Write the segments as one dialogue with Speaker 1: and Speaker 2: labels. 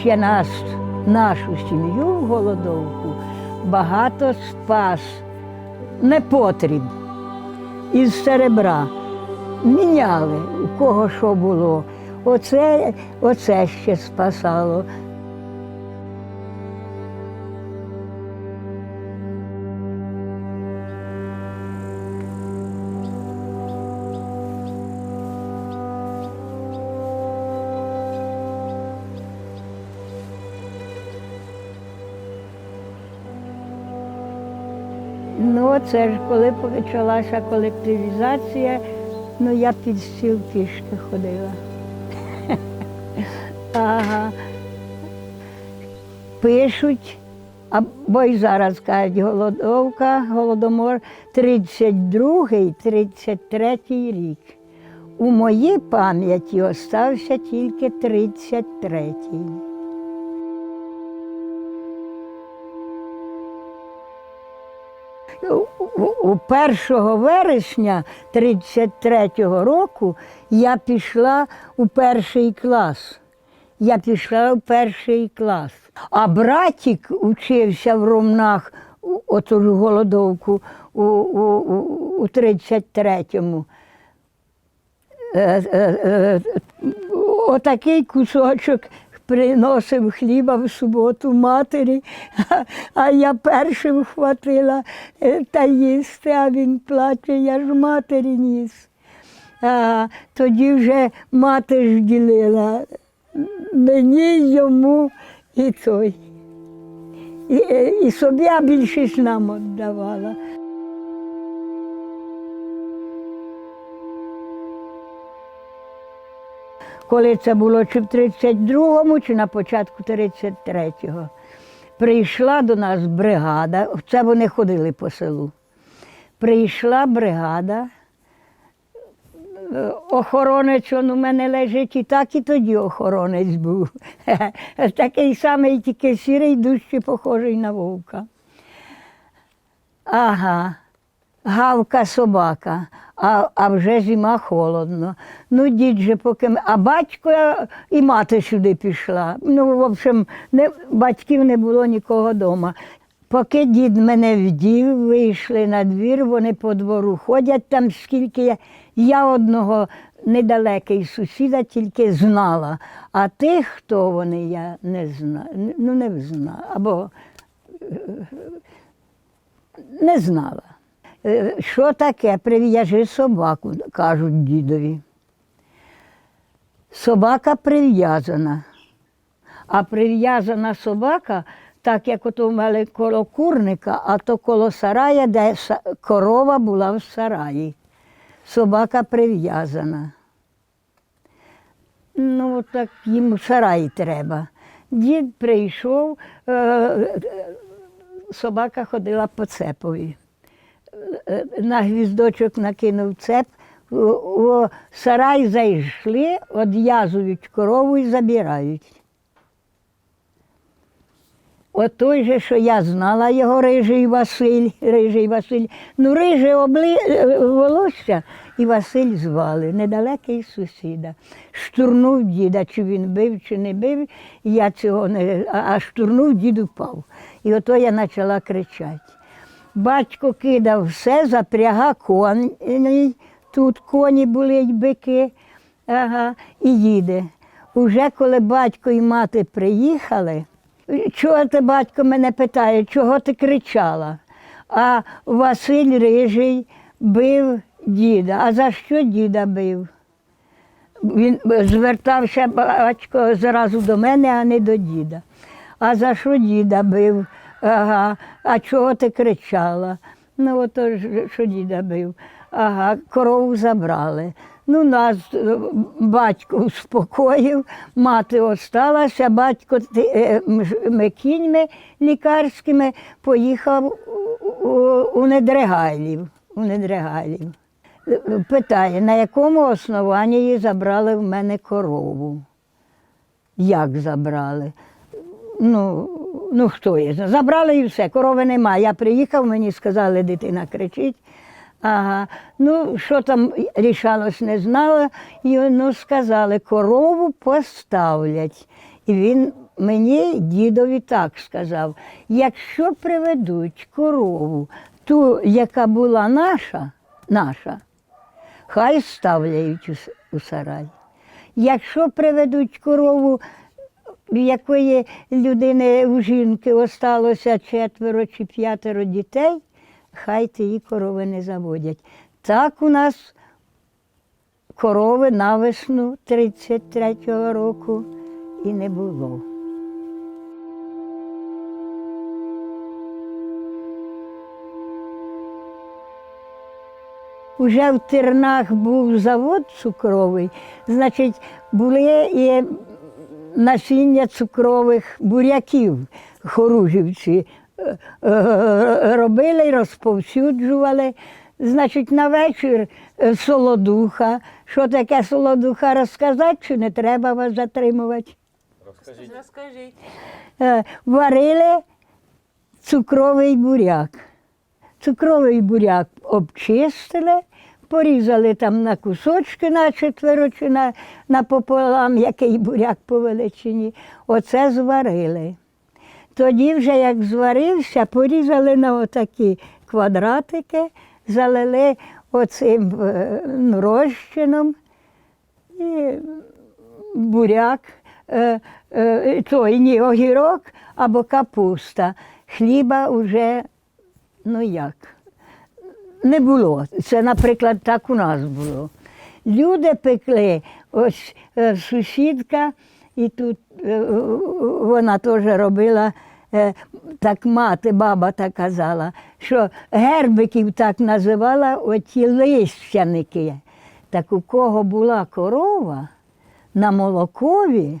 Speaker 1: ще нас, нашу сім'ю голодовку багато спас непотріб із серебра. Міняли, у кого що було. Оце, оце ще спасало. Ну, це ж коли почалася колективізація, ну я під стіл пішки ходила. Ага. Пишуть, або й зараз кажуть, голодовка, голодомор 32-й-33 рік. У моїй пам'яті остався тільки 33-й. 1 вересня 33-го року я пішла у перший клас. Я пішла у перший клас. А братик учився в Ромнах, у- оту ж голодовку у, у, у, у 33-му. Е, е, е, Отакий кусочок приносив хліба в суботу матері, а, я першим вхватила е, та їсти, а він плаче, я ж матері ніс. А, тоді вже мати ж ділила мені, йому і той. І, е, і собі, а більшість нам віддавала. Коли це було чи в 32-му, чи на початку 33-го. Прийшла до нас бригада, це вони ходили по селу. Прийшла бригада, е, охоронець он у мене лежить, і так і тоді охоронець був. Такий самий, тільки сірий, дужче похожий на вовка. Ага. Гавка собака, а, а вже зима холодно. Ну, дід же поки. А батько і мати сюди пішла. Ну, в общем, не, батьків не було нікого вдома. Поки дід мене вдів, вийшли на двір, вони по двору ходять там, скільки я. Я одного недалекий сусіда тільки знала, а тих, хто вони, я не знаю. Ну, не знала. Або не знала. Е, Що таке? Прив'яжи собаку, кажуть дідові. Собака прив'язана. А прив'язана собака, так як ото в мене коло курника, а то коло сарая, де корова була в сараї. Собака прив'язана. Ну, так їм в сараї треба. Дід прийшов, е, е, собака ходила по цепові. Е, На гвіздочок накинув цеп, у, сарай зайшли, одв'язують корову і забирають. От той же, що я знала його рижий Василь, рижий Василь. Ну, риже обли... волосся і Василь звали, недалекий сусіда. Штурнув діда, чи він бив, чи не бив, я цього не. А штурнув, дід упав. І ото я почала кричати. Батько кидав все, запряга коней, тут коні були й бики, ага, і їде. Уже коли батько і мати приїхали, чого ти, батько, мене питає, чого ти кричала? А Василь Рижий бив діда. А за що діда бив? Він звертався батько зразу до мене, а не до діда. А за що діда бив? Ага, а чого ти кричала? Ну, ото ж, що діда бив. Ага, корову забрали. Ну, нас е, батько успокоїв, мати осталася, батько е, ми кіньми лікарськими поїхав у, у, у. Е, Питає, на якому основанні забрали в мене корову? Як забрали? Ну, ну хто є? Забрали і все, корови немає. Я приїхав, мені сказали, дитина кричить. Ага. Ну, що там рішалось, не знала. І ну, сказали, корову поставлять. І він мені дідові так сказав: якщо приведуть корову, ту, яка була наша, наша, хай ставляють у сарай. Якщо приведуть корову, в якої людини у жінки осталося четверо чи п'ятеро дітей, хай тієї корови не заводять. Так у нас корови на весну 33-го року і не було. Уже в Тернах був завод цукровий, значить, були і насіння цукрових буряків хоружівці е, е, робили і розповсюджували. Значить, на вечір е, солодуха. Що таке солодуха розказати, чи не треба вас затримувати?
Speaker 2: Розкажіть.
Speaker 1: Е, Варили цукровий буряк. Цукровий буряк обчистили, порізали там на кусочки на четверо чи на, напополам, який буряк по величині. Оце зварили. Тоді вже як зварився, порізали на отакі квадратики, залили оцим е, ну, розчином і буряк, е, е, той ні, огірок або капуста. Хліба вже, ну як, не було. Це, наприклад, так у нас було. Люди пекли, ось е, сусідка, і тут е, вона теж робила, е, так мати, баба так казала, що гербиків так називала оті лищаники. Так у кого була корова на молокові,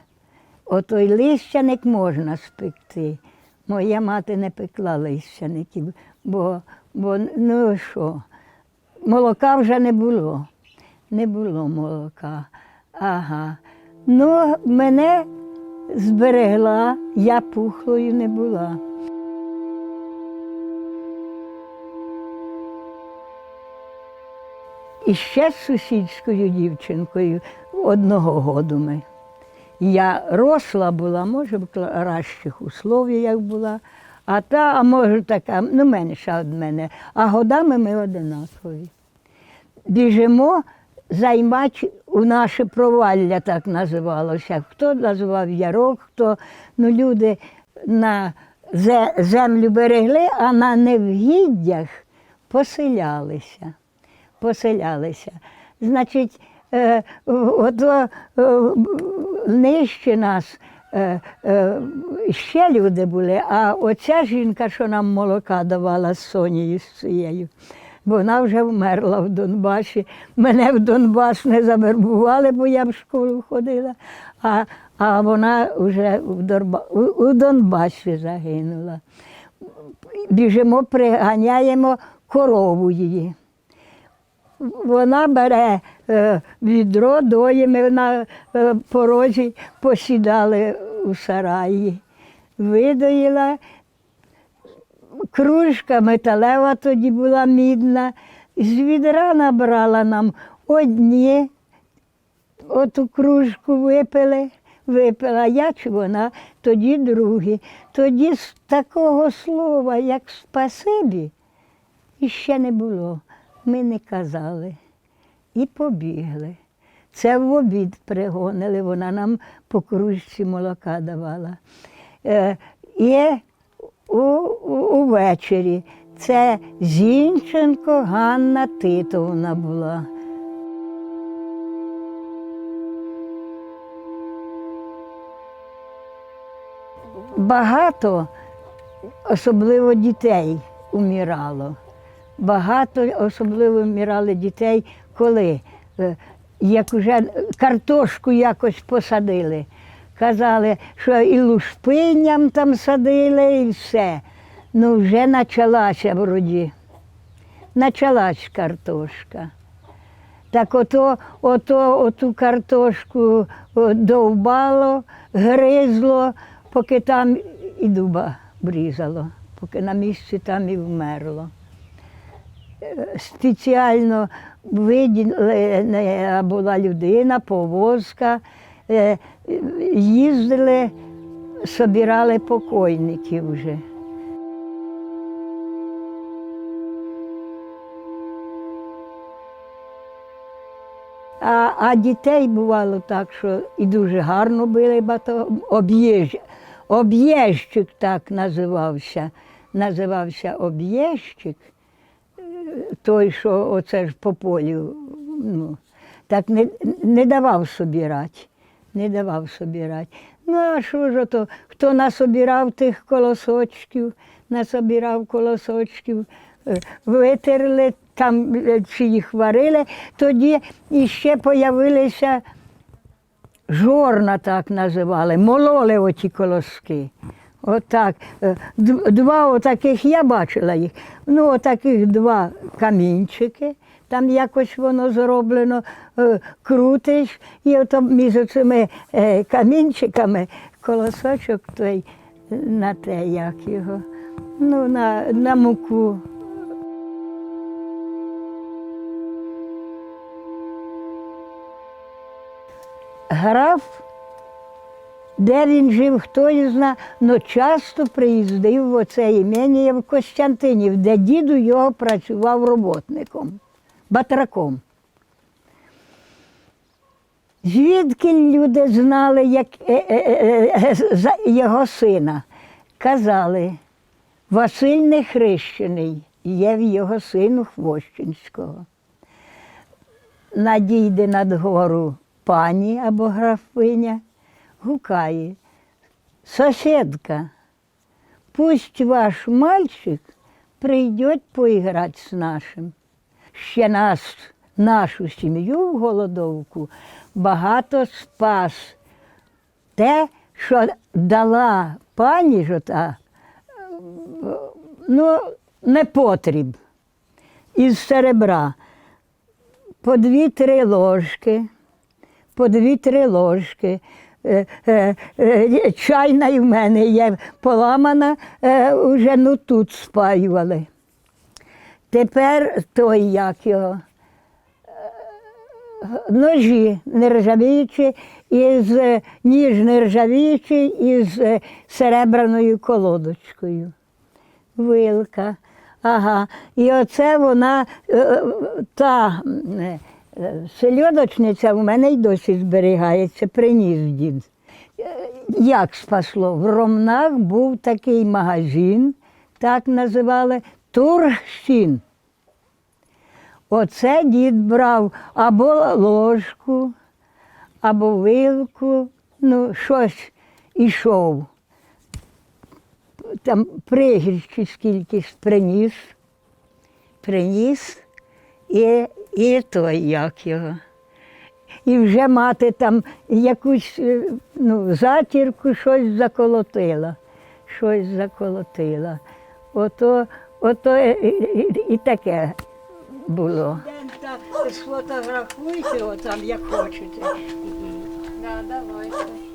Speaker 1: отой лищаник можна спекти. Моя мати не пекла лищаників, бо, бо ну що, молока вже не було. Не було молока. Ага. Ну, мене зберегла, я пухлою не була. І ще з сусідською дівчинкою одного году ми. Я росла була, може, в кращих условіях була, а та, а може, така, ну менша від мене, а годами ми одинакові. Біжимо займати у наше провалля, так називалося. Хто називав ярок, хто ну, люди на землю берегли, а на невгіддях поселялися поселялися. Значить, ото е, нижче нас ще люди були, а оця жінка, що нам молока давала з Сонією з цією, вона вже вмерла в Донбасі. Мене в Донбас не завербували, бо я в школу ходила, а, а вона вже в Дорба- у, у Донбасі загинула. Біжимо, приганяємо корову її. Вона бере е, відро, доє, ми на е, порозі посідали у сараї. Видоїла, кружка металева тоді була мідна, з відра набрала нам одні, оту кружку випили, випила я чи вона, тоді другі. Тоді з такого слова, як спасибі, іще не було. Ми не казали і побігли. Це в обід пригонили, вона нам по кружці молока давала. Е, і у, у, увечері це Зінченко Ганна Титовна була. Багато, особливо дітей, умирало. Багато особливо вмирали дітей, коли е, як вже картошку якось посадили. Казали, що і лушпиням там садили, і все. Ну вже почалася вроді. Почалась картошка. Так ото, ото, оту картошку довбало, гризло, поки там і дуба брізало, поки на місці там і вмерло. Спеціально виділена була людина, повозка, е, їздили собирали покойників вже. А, а дітей бувало так, що і дуже гарно били, бато об'їжд, об'їжджик так називався. Називався об'їжджик, е, той, що оце ж по полю, ну, так не, не давав собирати. Не давав собирати. Ну, а що ж ото, хто насобирав тих колосочків, насобирав колосочків, е, витерли, там е, чи їх варили, тоді іще появилися жорна, так називали, мололи оті колоски. Отак. Е, Два отаких, я бачила їх. Ну, отаких два камінчики. Там якось воно зроблено, е, крутиш, і ото між цими е, камінчиками колосочок той на те, як його, ну, на, на муку. Граф де він жив, хто не знає, але часто приїздив в оце імення в Костянтинів, де діду його працював роботником, батраком. Звідки люди знали як, е, е, е, е, за його сина? Казали, Василь нехрещений, є в його сину Хвощинського. Надійде над гору пані або графиня, гукає. Сусідка, пусть ваш мальчик прийде поіграти з нашим. Ще нас, нашу сім'ю в голодовку багато спас. Те, що дала пані жота, ну, не потріб із серебра. По дві-три ложки, по дві-три ложки. Е, е, е, Чайна в мене є поламана, вже ну тут спаювали. Тепер той, як його, ножі нержавіючі, із ніж нержавіючий із серебраною колодочкою. Вилка. Ага. І оце вона, та сельодочниця в мене й досі зберігається, приніс дід. Е, Як спасло? В Ромнах був такий магазин, так називали Тургсін. Оце дід брав або ложку, або вилку, ну, щось ішов. Там пригірші скільки приніс, приніс і, і той як його. І вже мати там якусь е, ну, затірку, щось заколотила, щось заколотила. Ото, ото і, і, і таке було. Сфотографуйте там, як хочете.
Speaker 2: Да, давайте.